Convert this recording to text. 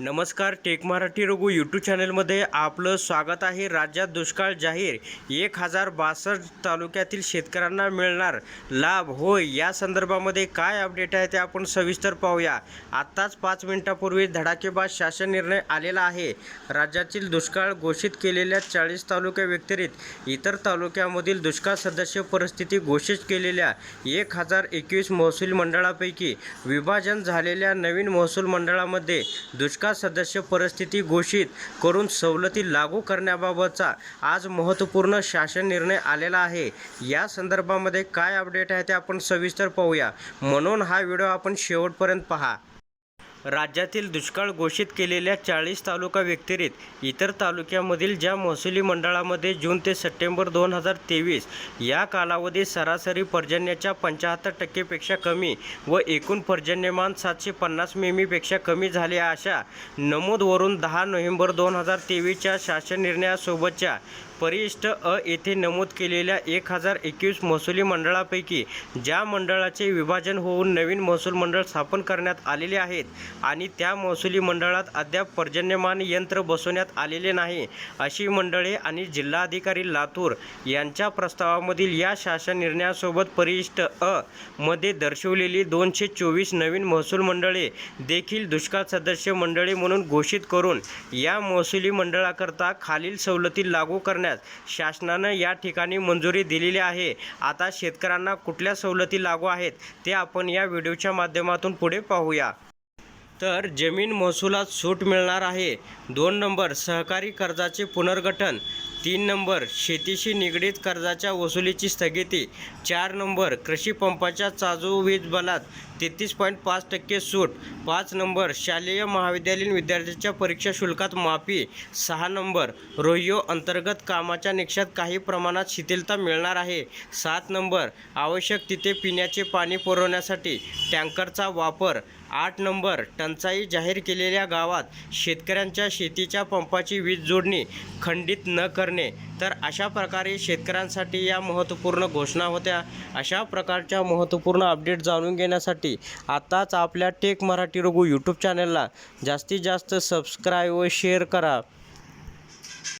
नमस्कार take Marathi Raghu YouTube चॅनलमध्ये आपलं स्वागत आहे. राज्यात दुष्काळ जाहीर. एक हजार बासष्ट तालुक्यातील शेतकऱ्यांना मिळणार लाभ होय. या संदर्भामध्ये काय अपडेट आहे ते आपण सविस्तर पाहूया. आत्ताच पाच मिनिटापूर्वी धडाकेबाज शासन निर्णय आलेला आहे. राज्यातील दुष्काळ घोषित केलेल्या चाळीस तालुक्या व्यतिरिक्त इतर तालुक्यामधील दुष्काळ सदस्य परिस्थिती घोषित केलेल्या एक हजार एकवीस महसूल मंडळापैकी विभाजन झालेल्या नवीन महसूल मंडळामध्ये दुष्काळ सदस्य परिस्थिती घोषित करून सवलती लागू करण्याबाबतचा आज महत्त्वपूर्ण शासन निर्णय आलेला आहे. या संदर्भामध्ये काय अपडेट आहे ते आपण सविस्तर पाहूया. म्हणून हा व्हिडिओ आपण शेवटपर्यंत पहा. राज्यातील दुष्काळ घोषित केलेल्या चाळीस तालुका व्यतिरिक्त इतर तालुक्यामधील ज्या महसुली मंडळामध्ये जून ते सप्टेंबर दोन हजार तेवीस या कालावधीत सरासरी पर्जन्याच्या पंच्याहत्तर टक्केपेक्षा कमी व एकूण पर्जन्यमान सातशे पन्नास मिमीपेक्षा कमी झाले अशा नमूदवरून दहा नोव्हेंबर दोन हजार तेवीसच्या शासन निर्णयासोबतच्या परिशिष्ट अ येथे नमूद केलेल्या एक हजार एकवीस महसुली मंडळापैकी ज्या मंडळाचे विभाजन होऊन नवीन महसूल मंडळ स्थापन करण्यात आलेले आहेत आणि त्या महसुली मंडळात अद्याप पर्जन्यमान यंत्र बसवण्यात आलेले नाही अशी मंडळे आणि जिल्हाधिकारी लातूर यांच्या प्रस्तावामधील या शासन निर्णयासोबत परिशिष्ट अ मध्ये दर्शवलेली दोनशे चोवीस नवीन महसूल मंडळे देखील दुष्काळ सदस्य मंडळे म्हणून घोषित करून या महसुली मंडळाकरता खालील सवलती लागू करण्यास शासनानं या ठिकाणी मंजुरी दिलेली आहे. आता शेतकऱ्यांना कुठल्या सवलती लागू आहेत ते आपण या व्हिडिओच्या माध्यमातून पुढे पाहूया. तर जमीन महसुलात सूट मिळणार आहे. दोन नंबर सहकारी कर्जाचे पुनर्गठन. तीन नंबर शेतीशी निगडीत कर्जाच्या वसुलीची स्थगिती. चार नंबर कृषी पंपाच्या चाजू वीज बलात तेहतीस पॉईंट पाच टक्के सूट. पाच नंबर शालेय महाविद्यालयीन विद्यार्थ्यांच्या परीक्षा शुल्कात माफी. सहा नंबर रोहियो अंतर्गत कामाच्या निकषात काही प्रमाणात शिथिलता मिळणार आहे. सात नंबर आवश्यक तिथे पिण्याचे पाणी पुरवण्यासाठी टँकरचा वापर. आठ नंबर टंचाई जाहीर केलेल्या गावात शेतकऱ्यांच्या शेतीच्या पंपाची वीज जोडणी खंडित न कर करणे. तर अशा प्रकारे शेतकऱ्यांसाठी या महत्त्वपूर्ण घोषणा होत्या. अशा प्रकारच्या महत्त्वपूर्ण अपडेट जाणून घेण्यासाठी आत्ताच आपल्या टेक मराठी रघु यूट्यूब चॅनलला जास्तीत जास्त सबस्क्राईब व शेअर करा.